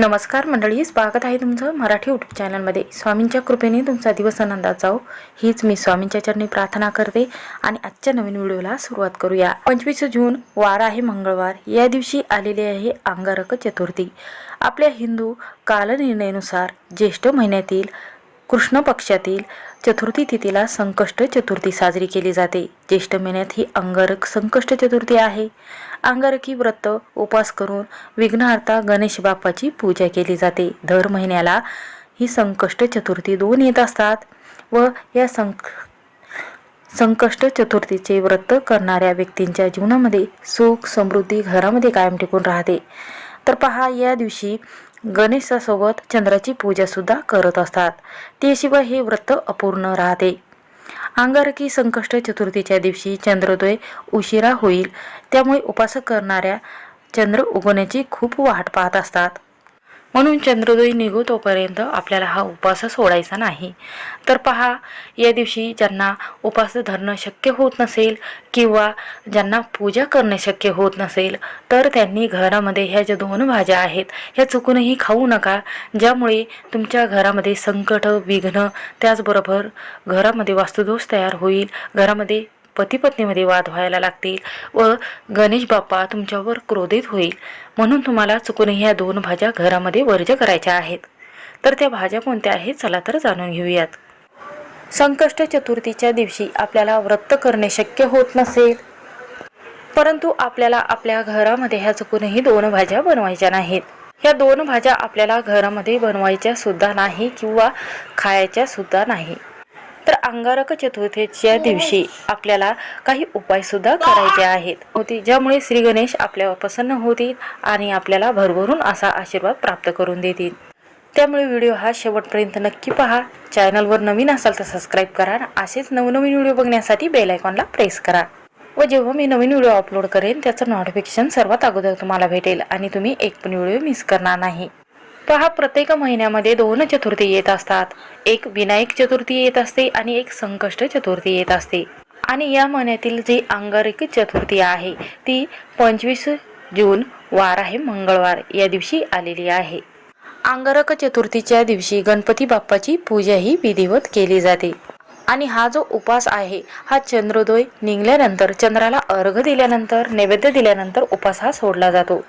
नमस्कार मंडळी स्वागत आहे तुमचं मराठी यूट्यूब चॅनलमध्ये स्वामींच्या कृपेने तुमचा दिवस आनंदात जाओ हीच मी स्वामींच्या चरणी प्रार्थना करते आणि आजच्या नवीन व्हिडिओला सुरुवात करूया. पंचवीस जून वार आहे मंगळवार. या दिवशी आलेली आहे अंगारक चतुर्थी. आपल्या हिंदू कालनिर्णयानुसार ज्येष्ठ महिन्यातील कृष्ण पक्षातील चतुर्थी तिथीला संकष्ट चतुर्थी साजरी केली जाते. ज्येष्ठ महिन्यात ही अंगारक संकष्ट चतुर्थी आहे. अंगारकी व्रत उपास करून विघ्नहर्ता गणेश बाप्पाची पूजा केली जाते. दर महिन्याला ही संकष्ट चतुर्थी दोन येत असतात व या संक संकष्ट चतुर्थीचे व्रत करणाऱ्या व्यक्तींच्या जीवनामध्ये सुख समृद्धी घरामध्ये कायम टिकून राहते. तर पहा या दिवशी गणेशासोबत चंद्राची पूजासुद्धा करत असतात. त्याशिवाय हे व्रत अपूर्ण राहते. अंगारकी संकष्ट चतुर्थीच्या दिवशी चंद्रोदय उशिरा होईल. त्यामुळे उपासक करणाऱ्या चंद्र उगवण्याची खूप वाट पाहत असतात. म्हणून चंद्रोदय निघो तोपर्यंत आपल्याला हा उपास सोडायचा नाही. तर पहा या दिवशी ज्यांना उपास धरणं शक्य होत नसेल किंवा ज्यांना पूजा करणं शक्य होत नसेल तर त्यांनी घरामध्ये ह्या ज्या दोन भाज्या आहेत ह्या चुकूनही खाऊ नका ज्यामुळे तुमच्या घरामध्ये संकट विघ्न त्याचबरोबर घरामध्ये वास्तुदोष तयार होईल घरामध्ये पतीपत्नीमध्ये वाद व्हायला लागतील व गणेश बाप्पा तुमच्यावर क्रोधित होईल. म्हणून तुम्हाला चुकून ह्या दोन भाज्या घरामध्ये वर्ज करायच्या आहेत. तर त्या भाज्या कोणत्या आहेत? चला तर जाणून घेऊयात. संकष्ट चतुर्थीच्या दिवशी आपल्याला व्रत करणे शक्य होत नसेल. परंतु आपल्याला आपल्या घरामध्ये ह्या चुकूनही दोन भाज्या बनवायच्या नाहीत. ह्या दोन भाज्या आपल्याला घरामध्ये बनवायच्या सुद्धा नाही किंवा खायच्या सुद्धा नाही. तर अंगारक चतुर्थीच्या दिवशी. आपल्याला काही उपाय सुद्धा करायचे आहेत. होती ज्यामुळे श्री गणेश आपल्यावर प्रसन्न होतील आणि आपल्याला भरभरून असा आशीर्वाद प्राप्त करून देतील. त्यामुळे व्हिडिओ हा शेवटपर्यंत नक्की पहा. चॅनलवर नवीन असाल तर सबस्क्राईब करा असेच नवनवीन व्हिडिओ बघण्यासाठी बेल आयकॉनला प्रेस करा. व जेव्हा मी नवीन व्हिडिओ अपलोड करेन त्याचं नोटिफिकेशन सर्वात अगोदर तुम्हाला भेटेल आणि तुम्ही एक पण व्हिडिओ मिस करणार नाही. पहा प्रत्येक महिन्यामध्ये दोन चतुर्थी येत असतात. एक विनायक चतुर्थी येत असते आणि एक संकष्ट चतुर्थी येत असते. आणि या महिन्यातील जी अंगारिक चतुर्थी आहे ती पंचवीस जून वार आहे मंगळवार या दिवशी आलेली आहे. अंगारक चतुर्थीच्या दिवशी गणपती बाप्पाची पूजा ही विधिवत केली जाते. आणि हा जो उपास आहे हा चंद्रोदय निघल्यानंतर चंद्राला अर्घ दिल्यानंतर नैवेद्य दिल्यानंतर उपास हा सोडला जातो.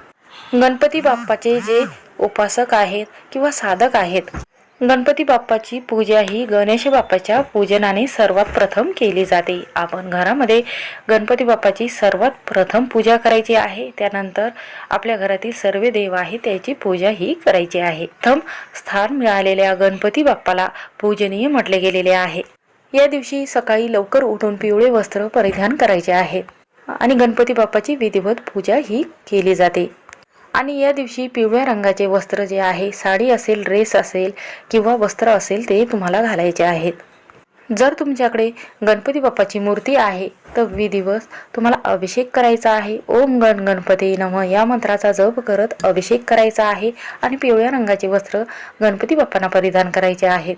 गणपती बाप्पाचे जे उपासक आहेत किंवा साधक आहेत. गणपती बाप्पाची पूजा ही गणेश बाप्पाच्या पूजनाने सर्वात प्रथम केली जाते. आपण घरामध्ये गणपती बाप्पाची सर्वात प्रथम पूजा करायची आहे. त्यानंतर आपल्या घरातील सर्व देव आहे त्याची पूजा ही करायची आहे. प्रथम स्थान मिळालेल्या गणपती बाप्पाला पूजनीय म्हटले गेलेले आहे. या दिवशी सकाळी लवकर उठून पिवळे वस्त्र परिधान करायचे आहे. आणि गणपती बाप्पाची विधिवत पूजा ही केली जाते. आणि या दिवशी पिवळ्या रंगाचे वस्त्र जे आहे साडी असेल ड्रेस असेल किंवा वस्त्र असेल ते तुम्हाला घालायचे आहेत. जर तुमच्याकडे गणपती बाप्पाची मूर्ती आहे तर विधिवत तुम्हाला अभिषेक करायचा आहे. ओम गण गणपती नम या मंत्राचा जप करत अभिषेक करायचा आहे आणि पिवळ्या रंगाचे वस्त्र गणपती बाप्पांना परिधान करायचे आहेत.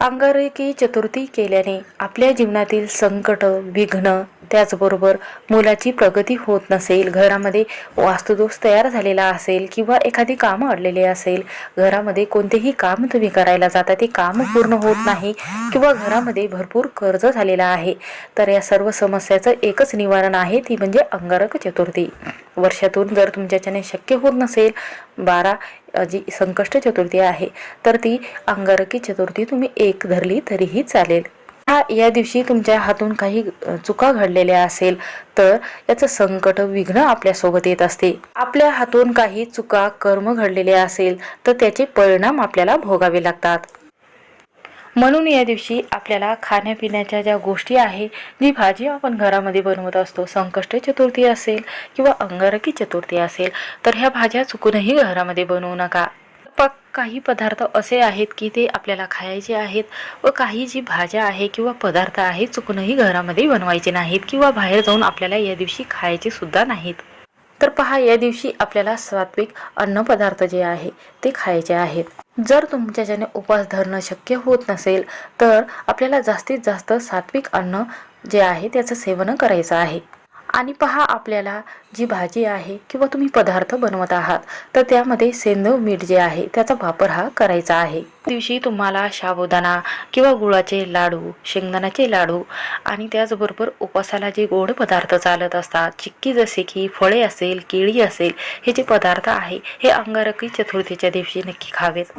अंगारकी चतुर्थी केल्याने आपल्या जीवनातील संकट विघ्न त्याचबरोबर मुलाची प्रगती होत नसेल घरामध्ये वास्तुदोष तयार झालेला असेल किंवा एखादी कामं अडलेली असेल घरामध्ये कोणतेही काम तुम्ही करायला जाता ते काम पूर्ण होत नाही किंवा घरामध्ये भरपूर कर्ज झालेला आहे तर या सर्व समस्याचं एकच निवारण आहे ती म्हणजे अंगारक चतुर्थी. वर्षातून जर तुमच्याच्याने शक्य होत नसेल बारा जी संकष्ट चतुर्थी आहे तर ती अंगारकी चतुर्थी तुम्ही एक धरली तरीही चालेल. हा या दिवशी तुमच्या हातून काही चुका घडलेल्या असेल तर याचं संकट विघ्न आपल्यासोबत येत असते. आपल्या हातून काही चुका कर्म घडलेले असेल तर त्याचे परिणाम आपल्याला भोगावे लागतात. म्हणून या दिवशी आपल्याला खाण्यापिण्याच्या ज्या गोष्टी आहे जी भाजी आपण घरामध्ये बनवत असतो संकष्ट चतुर्थी असेल किंवा अंगारकी चतुर्थी असेल तर ह्या भाज्या चुकूनही घरामध्ये बनवू नका. काही पदार्थ असे आहेत की ते आपल्याला खायचे आहेत व काही जी भाज्या आहे किंवा पदार्थ आहेत चुकूनही घरामध्ये बनवायचे नाहीत किंवा बाहेर जाऊन आपल्याला या दिवशी खायचे सुद्धा नाहीत. तर पहा या दिवशी आपल्याला सात्विक अन्नपदार्थ जे आहे ते खायचे आहेत. जर तुमच्याच्याने उपवास धरणं शक्य होत नसेल तर आपल्याला जास्तीत जास्त सात्विक अन्न जे आहे त्याचं सेवन करायचं आहे. आणि पहा आपल्याला जी भाजी आहे किंवा तुम्ही पदार्थ बनवत आहात तर त्यामध्ये सेंदव मीठ जे आहे त्याचा वापर हा करायचा आहे. दिवशी तुम्हाला शाबुदाणा किंवा गुळाचे लाडू शेंगदाण्याचे लाडू आणि त्याचबरोबर उपासाला जे गोड पदार्थ चालत असतात चिक्की जसे की फळे असेल केळी असेल हे जे पदार्थ आहे हे अंगारकी चतुर्थीच्या दिवशी नक्की खावेत.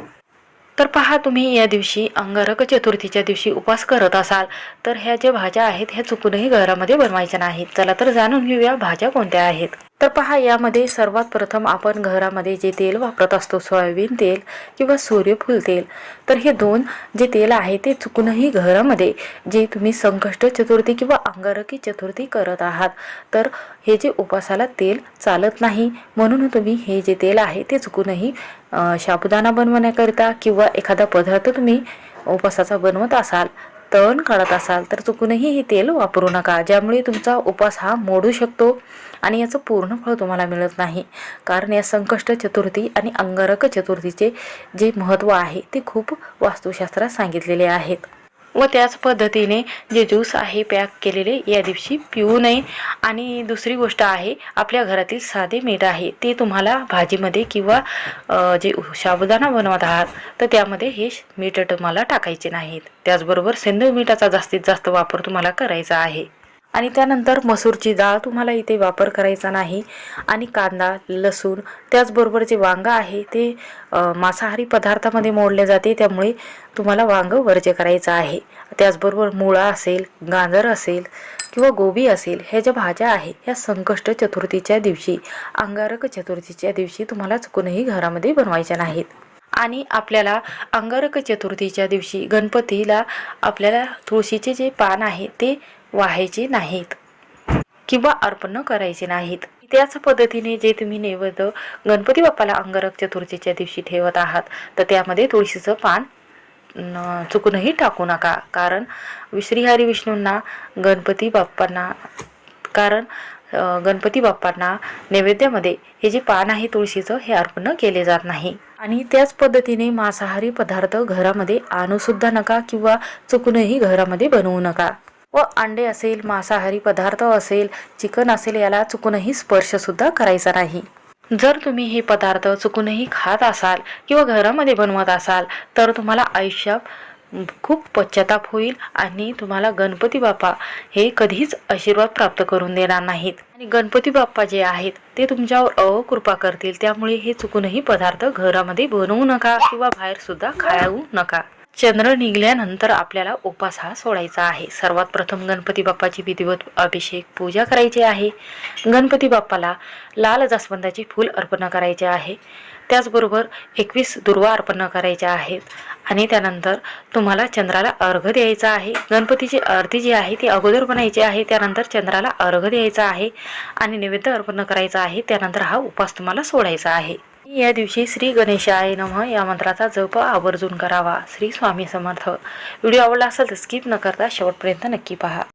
तर पहा तुम्ही या दिवशी अंगारक चतुर्थीच्या दिवशी उपवास करत असाल तर ह्या ज्या भाज्या आहेत ह्या चुकूनही घरामध्ये बनवायच्या नाहीत. चला तर जाणून घेऊया भाज्या कोणत्या आहेत. तर पहा यामध्ये सर्वात प्रथम आपण घरामध्ये जे तेल वापरत असतो सोयाबीन तेल किंवा सूर्यफूल तेल तर हे दोन जे तेल आहे ते चुकूनही घरामध्ये जे तुम्ही संकष्ट चतुर्थी किंवा अंगारकी चतुर्थी करत आहात तर हे जे उपासाला तेल चालत नाही म्हणून तुम्ही हे जे तेल आहे ते चुकूनही साबुदाणा बनवण्याकरिता किंवा एखादा पदार्थ तुम्ही उपासाचा बनवत असाल तण काढत असाल तर चुकूनही हे तेल वापरू नका ज्यामुळे तुमचा उपास हा मोडू शकतो आणि याचं पूर्ण फळ तुम्हाला मिळत नाही. कारण या संकष्ट चतुर्थी आणि अंगारक चतुर्थीचे जे महत्त्व आहे ते खूप वास्तुशास्त्रात सांगितलेले आहेत. व त्याच पद्धतीने जे ज्यूस आहे पॅक केलेले या दिवशी पिऊ नये. आणि दुसरी गोष्ट आहे आपल्या घरातील साधे मीठ आहे ते तुम्हाला भाजीमध्ये किंवा जे साबुदाणा बनवत आहात तर त्यामध्ये हे मीठ तुम्हाला टाकायचे नाहीत. त्याचबरोबर सेंद्रिय मिठाचा जास्तीत जास्त वापर तुम्हाला करायचा आहे. आणि त्यानंतर मसूरची डाळ तुम्हाला इथे वापर करायचा नाही. आणि कांदा लसूण त्याचबरोबर जे वांगं आहे ते मांसाहारी पदार्थामध्ये मोडले जाते. त्यामुळे तुम्हाला वांगं वर्ज्य करायचं आहे. त्याचबरोबर मुळा असेल गाजर असेल किंवा गोबी असेल ह्या ज्या भाज्या आहे ह्या संकष्ट चतुर्थीच्या दिवशी अंगारक चतुर्थीच्या दिवशी तुम्हाला चुकूनही घरामध्ये बनवायच्या नाहीत. आणि आपल्याला अंगारक चतुर्थीच्या दिवशी गणपतीला आपल्याला तुळशीचे जे पान आहे ते वाहायचे नाहीत किंवा अर्पण करायचे नाहीत. त्याच पद्धतीने जे तुम्ही नैवेद्य गणपती बाप्पाला अंगरक चतुर्थीच्या दिवशी ठेवत आहात तर त्यामध्ये तुळशीचं पान चुकूनही टाकू नका. कारण श्रीहरी विष्णूंना गणपती बाप्पांना कारण गणपती बाप्पांना नैवेद्यामध्ये हे जे पान आहे तुळशीचं हे अर्पण केले जात नाही. आणि त्याच पद्धतीने मांसाहारी पदार्थ घरामध्ये आणूसुद्धा नका किंवा चुकूनही घरामध्ये बनवू नका. व अंडे असेल मांसाहारी पदार्थ असेल चिकन असेल याला चुकूनही स्पर्शसुद्धा करायचा नाही. जर तुम्ही हे पदार्थ चुकूनही खात असाल किंवा घरामध्ये बनवत असाल तर तुम्हाला आयुष्यात खूप पश्चाताप होईल आणि तुम्हाला गणपती बाप्पा हे कधीच आशीर्वाद प्राप्त करून देणार नाहीत. आणि गणपती बाप्पा जे आहेत ते तुमच्यावर अकृपा करतील. त्यामुळे हे चुकूनही पदार्थ घरामध्ये बनवू नका किंवा बाहेरसुद्धा खाऊ नका. चंद्र निघल्यानंतर आपल्याला उपास हा सोडायचा आहे. सर्वात प्रथम गणपती बाप्पाची विधिवत अभिषेक पूजा करायची आहे. गणपती बाप्पाला लाल जास्वंदाचे फूल अर्पण करायचे आहे. त्याचबरोबर एकवीस दुर्वा अर्पण करायच्या आहेत. आणि त्यानंतर तुम्हाला चंद्राला अर्घ द्यायचा आहे. गणपतीची आरती जी आहे ती अगोदर बनायची आहे. त्यानंतर चंद्राला अर्घ द्यायचा आहे. आणि नैवेद्य अर्पण करायचा आहे. त्यानंतर हा उपास तुम्हाला सोडायचा आहे. या दिवशी श्री गणेशाय नमः या मंत्राचा जप आवर्जून करावा. श्री स्वामी समर्थ. व्हिडिओ आवडला असेल तर स्किप न करता शेवटपर्यंत नक्की पहा.